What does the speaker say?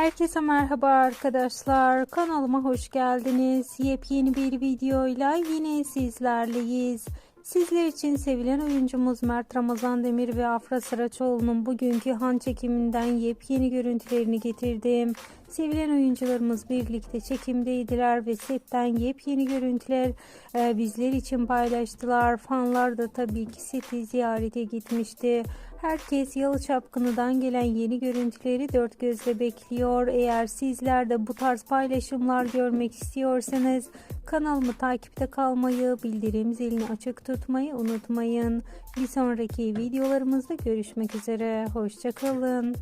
Herkese merhaba arkadaşlar. Kanalıma hoş geldiniz. Yepyeni bir videoyla yine sizlerleyiz. Sizler için sevilen oyuncumuz Mert Ramazan Demir ve Afra Saraçoğlu'nun bugünkü han çekiminden yepyeni görüntülerini getirdim. Sevilen oyuncularımız birlikte çekimdeydiler ve setten yepyeni görüntüler e, bizler için paylaştılar. Fanlar da tabii ki seti ziyarete gitmişti. Herkes Yalı Çapkını'dan gelen yeni görüntüleri dört gözle bekliyor. Eğer sizler de bu tarz paylaşımlar görmek istiyorsanız kanalımı takipte kalmayı, bildirim zilini açık tutmayı unutmayın. Bir sonraki videolarımızda görüşmek üzere. Hoşçakalın.